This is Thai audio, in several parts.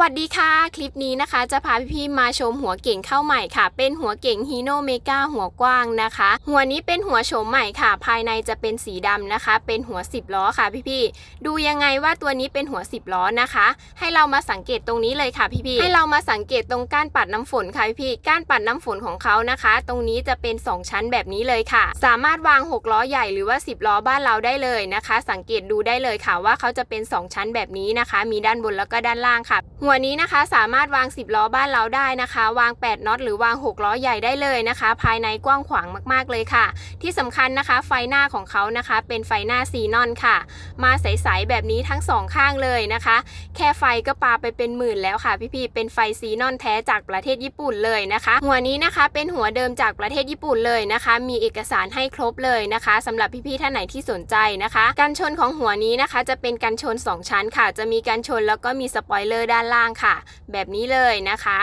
วัสดีค่ะ คลิปนี้นะคะ จะพาพี่ๆมาชมหัวเก่งเข้าใหม่ค่ะ เป็นหัวเก่งฮีโนเมกาหัวกว้างนะคะ หัวนี้เป็นหัวโฉมใหม่ค่ะ ภายในจะเป็นสีดำนะคะ เป็นหัว 10 ล้อค่ะพี่ๆดูยังไงว่าตัวนี้เป็นหัว 10 ล้อนะคะ ให้เรามาสังเกตตรงนี้เลยค่ะพี่ๆให้เรามาสังเกตตรงก้านปัดน้ำฝนค่ะพี่ๆก้านปัดน้ำฝนของเขานะคะ ตรงนี้จะเป็น 2 ชั้นแบบนี้เลยค่ะ สามารถวาง 6 ล้อใหญ่หรือว่า 10 ล้อบ้านเราได้เลยนะคะ สังเกตดูได้เลยค่ะว่าเขาจะเป็น 2 ชั้นแบบนี้นะคะ มีด้านบนแล้วก็ด้านล่างค่ะหัวนี้นะคะสามารถวาง 10 ล้อบ้านเราได้นะคะ วาง 8น็อตหรือวาง 6 ล้อใหญ่ได้เลยนะคะ ภายในกว้างขวางมากๆเลยค่ะ ที่สำคัญนะคะ ไฟหน้าของเขานะคะ เป็นไฟหน้าซีนอนค่ะ มาใสๆแบบนี้ทั้งสองข้างเลยนะคะ แค่ไฟก็ปาไปเป็นหมื่นแล้วค่ะพี่ๆเป็นไฟซีนอนแท้จากประเทศญี่ปุ่นเลยนะคะ หัวนี้นะคะเป็นหัวเดิมจากประเทศญี่ปุ่นเลยนะคะ มีเอกสารให้ครบเลยนะคะสำหรับพี่ๆท่านไหนที่สนใจนะคะ กันชนของหัวนี้นะคะ จะเป็นกันชน 2 ชั้นค่ะ จะมีกันชนแล้วก็มีสปอยเลอร์ด้านล่างค่ะ แบบนี้เลยนะคะ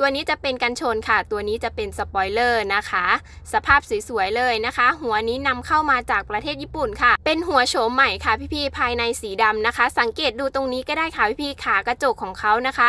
ตัวนี้จะเป็นกันชนค่ะ ตัวนี้จะเป็นสปอยเลอร์นะคะ สภาพสวยๆเลยนะคะ หัวนี้นำเข้ามาจากประเทศญี่ปุ่นค่ะ เป็นหัวโฉมใหม่ค่ะพี่ๆภายในสีดำนะคะ สังเกตดูตรงนี้ก็ได้ค่ะพี่ๆขากระจกของเขานะคะ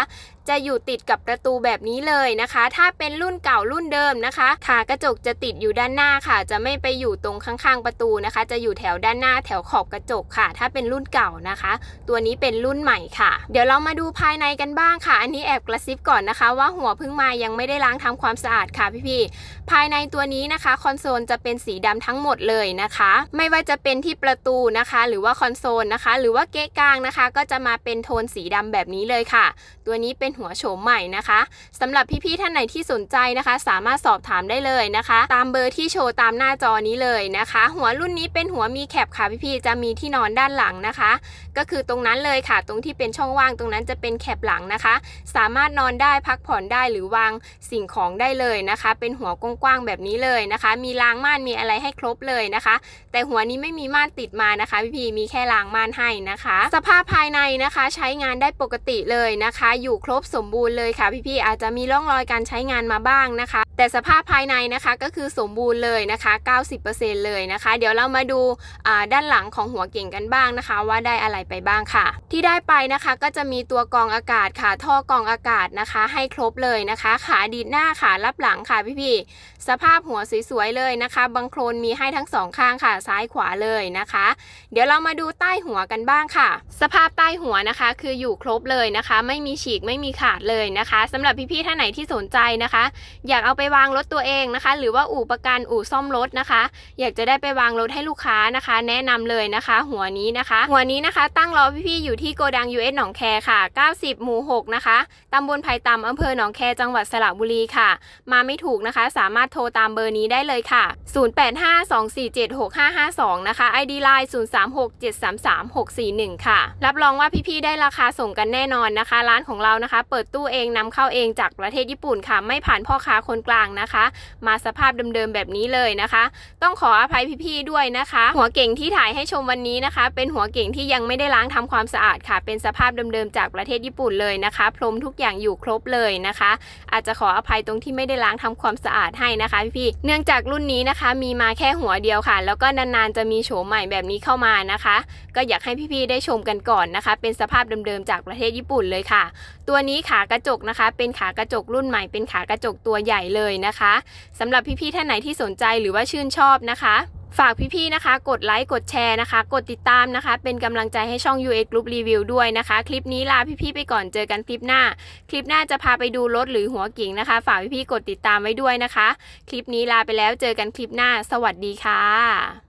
จะอยู่ติดกับประตูแบบนี้เลยนะคะ ถ้าเป็นรุ่นเก่ารุ่นเดิมนะคะขากระจกจะติดอยู่ด้านหน้าค่ะ จะไม่ไปอยู่ตรงข้างๆประตูนะคะ จะอยู่แถวด้านหน้าแถวขอบกระจกค่ะ ถ้าเป็นรุ่นเก่านะคะ ตัวนี้เป็นรุ่นใหม่ค่ะ เดี๋ยวเรามาดูภายในกันบ้างค่ะ อันนี้แอบกระซิบก่อนนะคะ ว่าหัวเพิ่งมายังไม่ได้ล้างทำความสะอาดค่ะพี่ๆภายในตัวนี้นะคะคอนโซลจะเป็นสีดำทั้งหมดเลยนะคะ ไม่ว่าจะเป็นที่ประตูนะคะ หรือว่าคอนโซลนะคะ หรือว่าเก๊ะกลางนะคะ ก็จะมาเป็นโทนสีดำแบบนี้เลยค่ะ ตัวนี้เป็นหัวโฉมใหม่นะคะสำหรับพี่ๆท่านไหนที่สนใจนะคะ สามารถสอบถามได้เลยนะคะ ตามเบอร์ที่โชว์ตามหน้าจอนี้เลยนะคะ หัวรุ่นนี้เป็นหัวมีแคปค่ะพี่ๆจะมีที่นอนด้านหลังนะคะ ก็คือตรงนั้นเลยค่ะ ตรงที่เป็นช่องว่างตรงนั้นจะเป็นแคปหลังนะคะ สามารถนอนได้พักผ่อนได้หรือวางสิ่งของได้เลยนะคะ เป็นหัวกว้างๆแบบนี้เลยนะคะ มีรางม่านมีอะไรให้ครบเลยนะคะ แต่หัวนี้ไม่มีม่านติดมานะคะพี่พีมีแค่รางม่านให้นะคะ สภาพภายในนะคะใช้งานได้ปกติเลยนะคะ อยู่ครบสมบูรณ์เลยค่ะพี่พีอาจจะมีร่องรอยการใช้งานมาบ้างนะคะ แต่สภาพภายในนะคะก็คือสมบูรณ์เลยนะคะ 90%เลยนะคะ เดี๋ยวเรามาดูาด้านหลังของหัวเก่งกันบ้างนะคะ ว่าได้อะไรไปบ้างค่ะ ที่ได้ไปนะคะก็จะมีตัวกองอากาศค่ะ ท่อกองอากาศนะคะ ให้ครบเลยนะคะ ขาดีดหน้าขารับหลังค่ะพี่พี่ๆสภาพหัวสวยๆเลยนะคะบังโคลนมีให้ทั้งสองข้างค่ะซ้ายขวาเลยนะคะ เดี๋ยวเรามาดูใต้หัวกันบ้างค่ะ สภาพใต้หัวนะคะ คืออยู่ครบเลยนะคะ ไม่มีฉีกไม่มีขาดเลยนะคะสำหรับพี่ๆท่านไหนที่สนใจนะคะ อยากเอาไปวางรถตัวเองนะคะ หรือว่าอู่ประกันอู่ซ่อมรถนะคะ อยากจะได้ไปวางรถให้ลูกค้านะคะ แนะนำเลยนะคะ หัวนี้นะคะ หัวนี้นะคะตั้งรอพี่ๆอยู่ที่โกดัง US หนองแคค่ะ 90 หมู่ 6 นะคะตำบลไผ่ตำอำเภอหนองแคจังหวัดสระบุรีค่ะ มาไม่ถูกนะคะ สามารถโทรตามเบอร์นี้ได้เลยค่ะ 0852476552 นะคะ ID Line 0367336641 ค่ะ รับรองว่าพี่ๆได้ราคาส่งกันแน่นอนนะคะ ร้านของเรานะคะ เปิดตู้เองนำเข้าเองจากประเทศญี่ปุ่นค่ะ ไม่ผ่านพ่อค้าคนกลางนะคะ มาสภาพเดิมๆแบบนี้เลยนะคะ ต้องขออภัยพี่ๆด้วยนะคะ หัวเก่งที่ถ่ายให้ชมวันนี้นะคะ เป็นหัวเก่งที่ยังไม่ได้ล้างทำความสะอาดค่ะ เป็นสภาพเดิมๆจากประเทศญี่ปุ่นเลยนะคะ พรมทุกอย่างอยู่ครบเลยนะคะอาจจะขออภัยตรงที่ไม่ได้ล้างทำความสะอาดให้นะคะพี่ๆเนื่องจากรุ่นนี้นะคะ มีมาแค่หัวเดียวค่ะ แล้วก็นานๆจะมีโฉมใหม่แบบนี้เข้ามานะคะ ก็อยากให้พี่ๆได้ชมกันก่อนนะคะ เป็นสภาพเดิมๆจากประเทศญี่ปุ่นเลยค่ะ ตัวนี้ขากระจกนะคะ เป็นขากระจกรุ่นใหม่เป็นขากระจกตัวใหญ่เลยนะคะสำหรับพี่ๆท่านไหนที่สนใจหรือว่าชื่นชอบนะคะ ฝากพี่ๆนะคะ กดไลค์ กดแชร์นะคะ กดติดตามนะคะ เป็นกำลังใจให้ช่อง UA Group Review ด้วยนะคะ คลิปนี้ลาพี่ๆไปก่อนเจอกันคลิปหน้า คลิปหน้าจะพาไปดูรถหรือหัวกิ่งนะคะ ฝากพี่ๆกดติดตามไว้ด้วยนะคะ คลิปนี้ลาไปแล้วเจอกันคลิปหน้า สวัสดีค่ะ